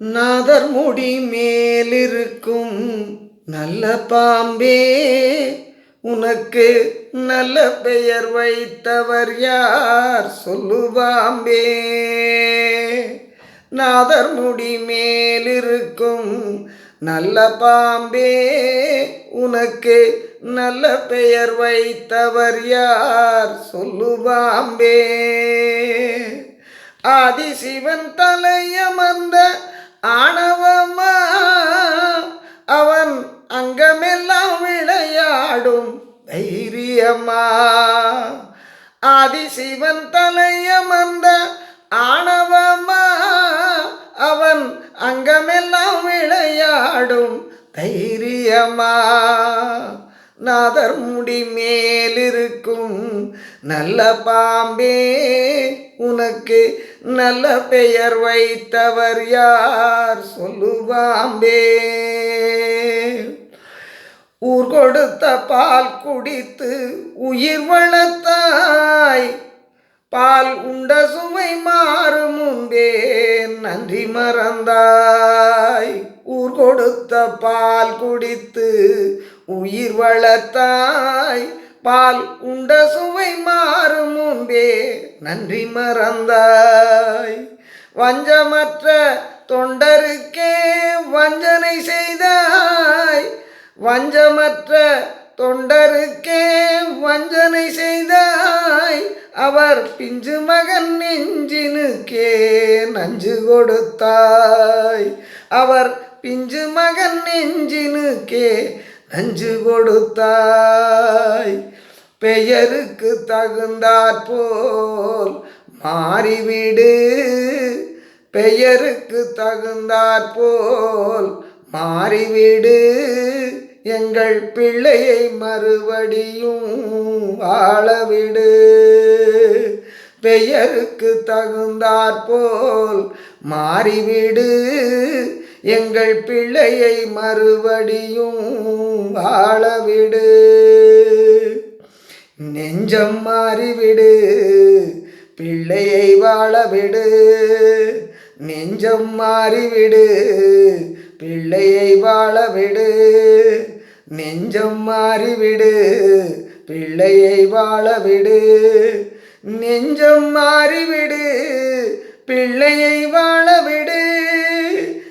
நாதர் முடி மேலிருக்கும் நல்ல பாம்பே உனக்கு நல்ல பெயர் வைத்தவர் யார் சொல்லுவாம்பே நாதர் முடி மேலிருக்கும் நல்ல பாம்பே உனக்கு நல்ல பெயர் வைத்தவர் யார் சொல்லுவாம்பே ஆதிசிவன் தலையமர்ந்த ஆணவமா? அவன் அங்கமெல்லாம் விளையாடும் தைரியமா? ஆதிசிவன் தலையமர்ந்த ஆணவமா? அவன் அங்கமெல்லாம் விளையாடும் தைரியமா? நாதர் முடி மேலிருக்கும் நல்ல பாம்பே உனக்கு நல்ல பெயர் வைத்தவர் யார் சொல்லுவாம்பே. ஊர் கொடுத்த பால் குடித்து உயிர் வளர்த்தாய். பால் உண்ட சுவை மாறும் முன்பே நன்றி மறந்தாய். ஊர் கொடுத்த பால் குடித்து உயிர் வளர்த்தாய். பால் உண்ட சுவை மாறும் முன்பே நன்றி மறந்தாய். வஞ்சமற்ற தொண்டருக்கே வஞ்சனை செய்தாய். வஞ்சமற்ற தொண்டருக்கே வஞ்சனை செய்தாய். அவர் பிஞ்சு மகன் நெஞ்சினுக்கே நஞ்சு கொடுத்தாய். அவர் பிஞ்சு மகன் நெஞ்சினுக்கே நஞ்சு கொடுத்தாய். பெயருக்கு தகுந்தாற் போல் மாறிவிடு. பெயருக்கு தகுந்தாற் போல் மாறிவிடு. எங்கள் பிள்ளையை மறுபடியும் வாழவிடு பெயருக்கு தகுந்தாற் போல் மாறிவிடு. எங்கள் பிள்ளையை மறுபடியும் வாழவிடு நெஞ்சம் மாறிவிடு பிள்ளையை வாழவிடு. நெஞ்சம் மாறிவிடு பிள்ளையை வாழவிடு. நெஞ்சம் மாறிவிடு பிள்ளையை வாழவிடு. நெஞ்சம் மாறிவிடு பிள்ளையை வாழவிடு.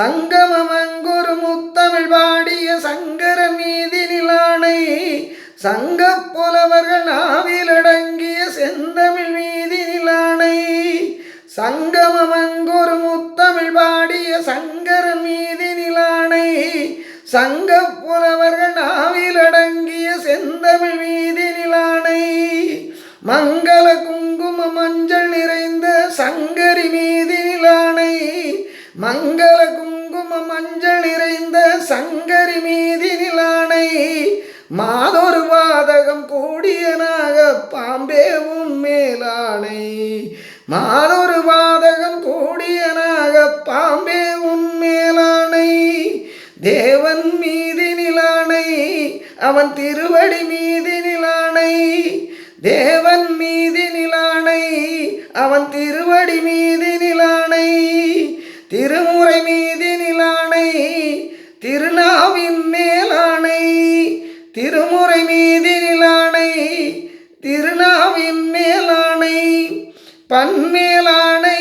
சங்கமமங்குரு முத்தமிழ் பாடிய சங்கர மீதி நிலானை சங்க புலவர்கள் நாவில் அடங்கிய செந்தமிழ் மீதி நிலானை சங்கமமங்குரு முத்தமிழ் பாடிய சங்கர மீதி நிலானை சங்க புலவர்கள் நாவில் அடங்கிய செந்தமிழ் மீதி நிலானை மங்கள குங்கும மஞ்சள் நிறைந்த சங்கரி மீதி நிலானை மங்கள குங்கும மஞ்சள் நிறைந்த சங்கரி மீதி நிலானை மாதொரு வாதகம் கூடியனாக பாம்பே உன் மேலானை. மாதொரு வாதகம் கூடியனாக பாம்பே உன் மேலானை. தேவன் மீதி நிலானை அவன் திருவடி மீதி நிலானை. தேவன் மீதி நிலானை அவன் திருவடி மீதி நிலானை. திருமுறை மீதி நிலானை திருநாவின் மேலானை திருமுறை மீதி நிலானை திருநாவின் மேலானை பன்மேலானை